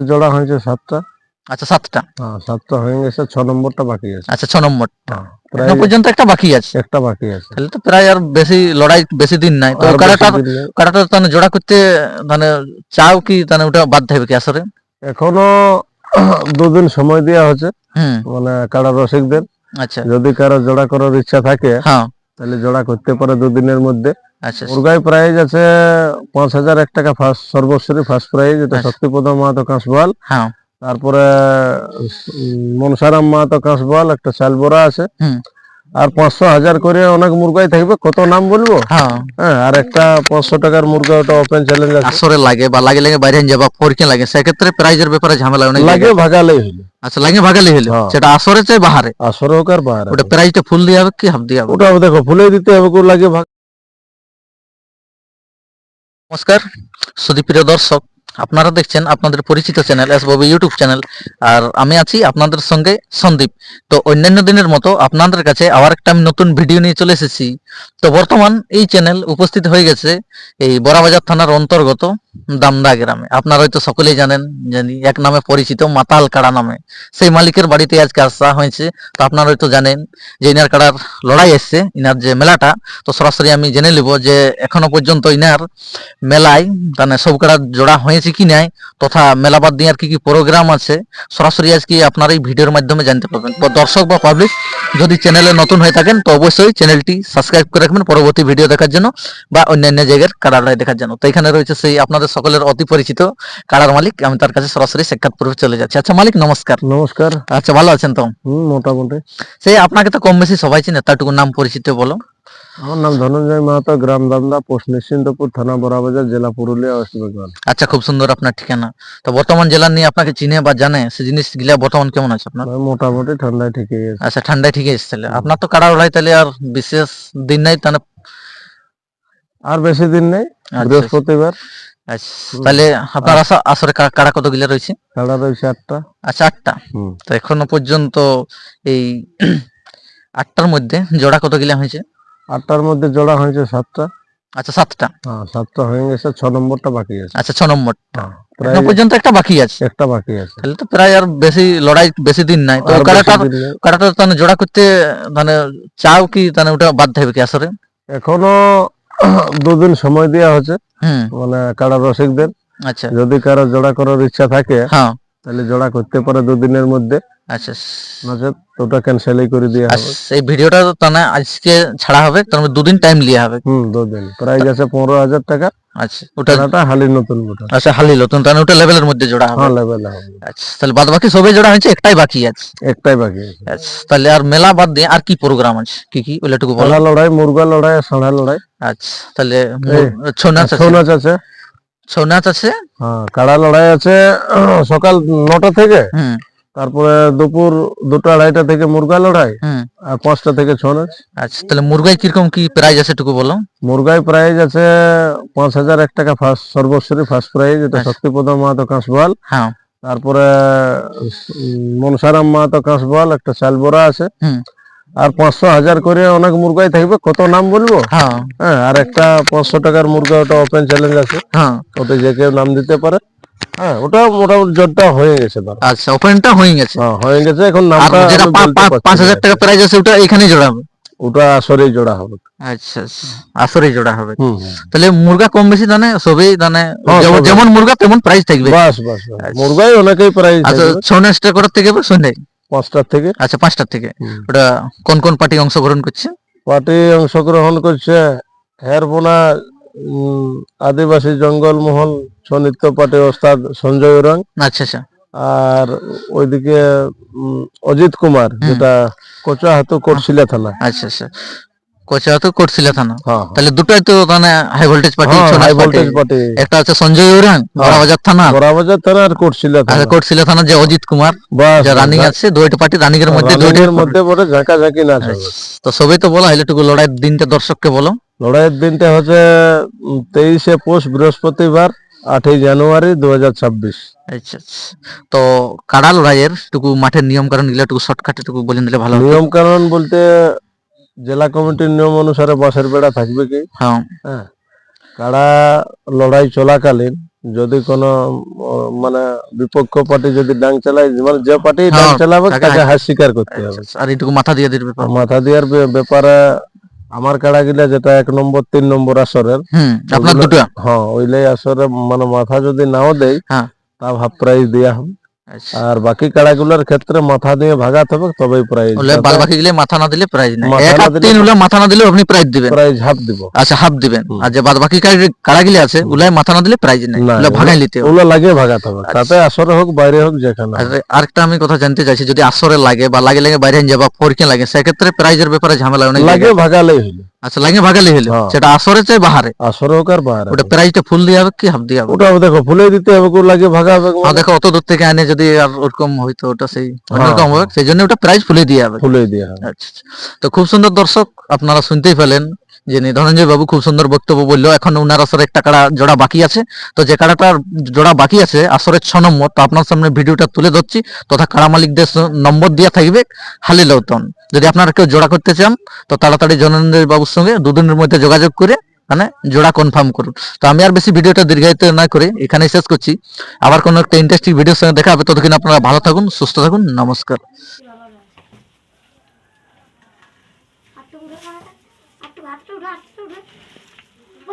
জোড়া হয়েছে সাতটা। আচ্ছা সাতটা। হ্যাঁ সাতটা হয়ে গেছে ছ নম্বরটা বাকি আছে। আচ্ছা ছ নম্বর হ্যাঁ, প্রায় পর্যন্ত একটা বাকি আছে। একটা বাকি আছে। তাহলে তো প্রায় আর বেশি লড়াই বেশি দিন নাই। তো কারাটা কারাটা তাহলে জোড়া করতে মানে চাও কি তাহলে ওটা বাধ্য হবে কি আসরে? এখনও দুদিন সময় দেওয়া হচ্ছে মানে কারা রসিকদের। আচ্ছা। যদি কারও জোড়া করার ইচ্ছা থাকে হ্যাঁ। তাহলে জোড়া করতে পারে দুদিনের মধ্যে। আচ্ছা মুরগাই প্রাইজ আছে পাঁচ হাজার এক টাকা ফার্স্ট সর্বশ্রী ফার্স্ট প্রাইজ এটা আচ্ছা। শক্তিপদ মাহাতো কাঁসবাল হ্যাঁ। তারপরে মনসারাম মাহাতো কাঁসবাল একটা চাল বড়া আছে। আর পাঁচশো হাজার করে অনেক মুরগাই থাকবে কত নাম বলব? হ্যাঁ। হ্যাঁ আর একটা পাঁচশো টাকার মুরগা ওটা ওপেন চ্যালেঞ্জ আসরে লাগে বা লাগে লাগে বাইরে যাবা পরীক্ষা লাগে সেক্ষেত্রে প্রাইজের ব্যাপারে ঝামেলা অনেক লাগে। ভাগালেই হলো। আচ্ছা লাগে ভাগালি হলো। হ্যাঁ। সেটা আসরে চাই বাহারে আসরে হোক আর বাইরে ওটা। প্রাইজটা ফুল দিয়ে হবে কি হাফ দিয়ে হবে? ওটা দেখো ফুলে দিতে হবে লাগে ভাগ নমস্কার সুদীপ্রিয় দর্শক, আপনারা দেখছেন আপনাদের পরিচিত channel S Bobby YouTube channel, আর আমি আছি আপনাদের সঙ্গে সন্দীপ। তো অন্যান্য দিনের মতো আপনাদের কাছে আবার একটা আমি নতুন ভিডিও নিয়ে চলে এসেছি। তো বর্তমান এই চ্যানেল উপস্থিত হয়ে গেছে এই বড়াবাজার থানার অন্তর্গত দামদা গ্রামে। আপনারা হয়তো সকলেই জানেন, জানি, এক নামে পরিচিত মাতাল কাড়া নামে। সেই মালিকের বাড়িতে আজকে আসা হয়েছে। তো আপনারা হয়তো জানেন যে ইনার কাড়ার লড়াই এসছে, ইনার যে মেলাটা। তো সরাসরি আমি জেনে নিব যে এখনও পর্যন্ত ইনার মেলায় মানে সব কাড়া জোড়া হয়েছে কি নাই, তথা মেলা বাদ দিয়ে আর কি কি প্রোগ্রাম আছে, সরাসরি আজকে আপনার এই ভিডিওর মাধ্যমে জানতে পারবেন। দর্শক বা পাবলিক যদি চ্যানেলে নতুন হয়ে থাকেন, তো অবশ্যই চ্যানেলটি সাবস্ক্রাইব করে রাখবেন, পরবর্তী ভিডিও দেখার জন্য, বা অন্যান্য জায়গার কাড়া লড়াই দেখার জন্য। তো এখানে রয়েছে সেই আপনাদের সকলের অতি পরিচিত কাড়ার মালিক। আমি তার কাছে সরাসরি সাক্ষাৎ পূর্বে চলে যাচ্ছি। আচ্ছা মালিক নমস্কার। নমস্কার। আচ্ছা ভালো আছেন তো? মোটামুটি। সেই আপনাকে তো কম বেশি সবাই চিনে তারটুকু নাম পরিচিত বলো। আমার নাম ধনঞ্জয় মাহাতো গ্রাম দামদা পোস্ট নিশ্চিন্তপুর থানা বড়াবাজার জেলা পুরুলিয়া ওয়েস্ট বেঙ্গল। আচ্ছা খুব সুন্দর আপনার ঠিকানা। তো বর্তমান জেলা নিয়ে আপনাকে চিনে বা জানে সে জিনিস গিলা বর্তমান কেমন আছে আপনার? মোটামুটি ঠান্ডায় ঠিকই আছে। আচ্ছা ঠান্ডায় ঠিকই আছে তাহলে। আপনার তো কাড়া উড়াই তাহলে আর বিশেষ দিন নাই তাহলে আর বেশি দিন নেই আচ্ছা, বৃহস্পতিবার। আচ্ছা, তাহলে আপনার আসা আসরে কা- কাড়া কত গিলা রয়েছে আটটা। আচ্ছা আটটা। তো এখনও পর্যন্ত এই আটটার মধ্যে জোড়া কত গিলা হয়েছে? আটটার মধ্যে জোড়া হয়েছে সাতটা। আচ্ছা সাতটা। হ্যাঁ সাতটা হয়ে গেছে ছ নম্বরটা বাকি আছে। আচ্ছা ছ নম্বর। হ্যাঁ, এখনও পর্যন্ত একটা বাকি আছে? একটা বাকি আছে। তাহলে তো প্রায় আর বেশি লড়াই বেশি দিন নাই। তো। কাড়াটা তাহলে জোড়া করতে মানে চাও কি তাহলে ওটা বাধ্য হবে কি আসরে? এখনও দুদিন সময় দেওয়া হচ্ছে মানে কারা রসিকদের। আচ্ছা। যদি কারও জোড়া করার ইচ্ছা থাকে হ্যাঁ। তাহলে জোড়া করতে পারে দুদিনের মধ্যে। আচ্ছা। নচেত ওটা ক্যান্সেলই করে দেওয়া হবে। সেই ভিডিওটা তো তাহলে আজকে ছাড়া হবে তার দুদিন টাইম লিয়া হবে। হুম দুদিন। প্রাইস আছে পনেরো হাজার টাকা। আচ্ছা ওটা নতুন আচ্ছা হালি নতুন তাহলে ওটা লেভেলের মধ্যে জোড়া হবে। হ্যাঁ লেভেল হবে। আচ্ছা তাহলে বাদ বাকি সবই জোড়া হয়েছে একটাই বাকি আছে। একটাই বাকি আচ্ছা তাহলে আর মেলা বাদ দিয়ে আর কি প্রোগ্রাম আছে? কি কি? ওইটাটুকু বলো। লড়াই মুরগা লড়াই লড়াই। আচ্ছা তাহলে ছৌ নাচ ছৌ নাচ আছে। ছৌ নাচ আছে? হ্যাঁ কাড়া লড়াই আছে সকাল নটা থেকে। হুম। তারপরে দুপুর দুটো আড়াইটা থেকে মুরগা লড়াই আর পাঁচটা থেকে ছ নাচ আচ্ছা তাহলে মুরগাই কীরকম কি প্রাইস আছে টুকু বলো? মুরগাই প্রাইজ আছে পাঁচ হাজার এক টাকা ফার্স্ট সর্বশ্রী ফার্স্ট প্রাইজ এটা আচ্ছা। শক্তিপদ মাহাতো কাঁসবাল হ্যাঁ। তারপরে মনসারাম মাহাতো কাঁসবাল একটা চাল বড়া আছে আর পাঁচশো হাজার করে অনেক মুরগাই থাকবে কত নাম বলব? হ্যাঁ। হ্যাঁ আর একটা পাঁচশো টাকার মুরগা ওটা ওপেন চ্যালেঞ্জ আছে। হ্যাঁ। ওটা যে কেউ নাম দিতে পারে। হ্যাঁ ওটা মোটামুটি হয়ে গেছে ধর। আচ্ছা ওপেনটা হয়ে গেছে। হ্যাঁ হয়ে গেছে এখন নামটা যেটা পাঁচ হাজার টাকা প্রাইস আছে ওটা এখানেই জোড়া হবে। ওটা আসরেই জোড়া হবে। আচ্ছা আচ্ছা আসরেই জোড়া হবে। তাহলে মুরগা কম বেশি দানে সবই দানে হ্যাঁ, যেমন-। মুরগা তেমন প্রাইস থাকবে। বাস বাস বাস। আচ্ছা। মুরগাই অনেকেই প্রাইজ আচ্ছা করার থেকে পাঁচটার থেকে। আচ্ছা পাঁচটার থেকে। ওটা কোন কোন পার্টি অংশগ্রহণ করছে? পার্টি অংশগ্রহণ করছে হেরবোনা আদিবাসী জঙ্গলমহল সনিত্য পার্টি ওস্তাদ সঞ্জয় ওরাং আচ্ছা আচ্ছা। আর ওইদিকে অজিত কুমার যেটা কোচা হাতু কোটশিলা থানা। আচ্ছা আচ্ছা। কোচা তো করছিল থানা? হ্যাঁ তাহলে দুটাই তো মানে high voltage party high voltage party একটা আছে সঞ্জয় ওরাং বড়াবাজার থানা। বড়াবাজার থানা আর কোটশিলা আর থানা। কোটশিলা থানা যে অজিত কুমার বাস যা রানিং আছে দুইটা পার্টি রানিং এর মধ্যে রানিংয়ের মধ্যে পরে ঝাঁকা ঝাঁকি নাচ হবে তো সবই তো বলা হইলে টুকু লড়াইয়ের দিনটা দর্শককে বলো। লড়াইয়ের দিনটা হচ্ছে তেইশে পৌষ বৃহস্পতিবার আটই জানুয়ারি দু হাজার ছাব্বিশ। আচ্ছা আচ্ছা। তো কাড়া লড়াইয়ের? টুকু মাঠের নিয়ম কারণ এগুলো টুকু শর্টকাটে টুকু বলে দিলে ভালো নিয়ম কানুন বলতে জেলা কমিটির নিয়ম অনুসারে বাঁশের বেড়া থাকবে কি? হ্যাঁ। হ্যাঁ। কাড়া লড়াই চলাকালীন যদি কোনো মানে বিপক্ষ পার্টি যদি ডাং চালায় মানে যে পার্টি ডাং হ্যাঁ, চালাবে তাকে হার স্বীকার করতে হবে। আর এটুকু মাথা দিয়ে ব্যাপার। মাথা দিয়ার বে- ব্যাপারে আমার কাড়া গিলা যেটা এক নম্বর তিন নম্বর আসরের হ্যাঁ ওইলাই আসরে মানে মাথা যদি নাও দেয় হ্যাঁ। তা ভাব প্রাইজ দেওয়া হবে। আর বাকি কাড়াগুলোর ক্ষেত্রে মাথা দিয়ে ভাগাতে হবে তবেই প্রাইজ বাকি গেলে মাথা না দিলে প্রাইজ নেই। মাথা এক না আর দিলে- তিন হলে মাথা না দিলে আপনি প্রাইজ দিবেন। প্রাইজ হাফ দিব। আচ্ছা হাফ দিবেন। আর যে বাদ বাকি কারা গিলে আছে ওলাই মাথা না দিলে প্রাইজ নেই। না, ওগুলা ভাগাই নিতে হবে। লাগে ভাগাতে হবে। আচ্ছা। তাতে আসরে হোক বাইরে হোক যেখানে। আরেকটা আমি কথা জানতে চাইছি যদি আসরে লাগে বা লাগে লাগে বাইরে যাবা পরীক্ষা লাগে সেক্ষেত্রে প্রাইজের ব্যাপারে ঝামেলা অনেক জায়গায়। ভাগালেই হইল আচ্ছা লাইনে ভাগালে হলো হ্যাঁ। সেটা আসরে চাই বাহারে। আসরে হোক আর বাহারে। ওটা প্রাইসটা ফুল দিয়ে হবে কি হাফ দিয়ে হবে? ওটা দেখো ফুলে দিতে হবে কেউ লাগিয়ে ভাগাবে আর দেখো অত দূর থেকে আনে যদি আর ওরকম হইতো ওটা সেই অন্যরকম হ্যাঁ। হবে সেই জন্য ওটা প্রাইজ ফুলে দিয়ে হবে। ফুলে দিয়ে হবে। আচ্ছা আচ্ছা। তো খুব সুন্দর দর্শক আপনারা শুনতেই পেলেন। যে ধনঞ্জয় বাবু খুব সুন্দর বক্তব্য বলল, এখন উনার আসরে একটা কাড়া জোড়া বাকি আছে। তো যে কাড়াটার জোড়া বাকি আছে, আসরের ছ নম্বর, তো আপনার সামনে ভিডিওটা তুলে ধরছি। তথা কাড়া মালিকদের নম্বর দেওয়া থাকবে খালি লৌতন যদি আপনারা কেউ জোড়া করতে চান, তো তাড়াতাড়ি জনঞ্জয় বাবুর সঙ্গে দুদিনের মধ্যে যোগাযোগ করে মানে জোড়া কনফার্ম করুন। তো আমি আর বেশি ভিডিওটা দীর্ঘায়িত না করে এখানে শেষ করছি। আবার কোনো একটা ইন্টারেস্টিং ভিডিওর সঙ্গে দেখা হবে, ততক্ষণ আপনারা ভালো থাকুন, সুস্থ থাকুন, নমস্কার আটটু উঠে কানাটা আটটু আটটু উঠে আটটু উঠে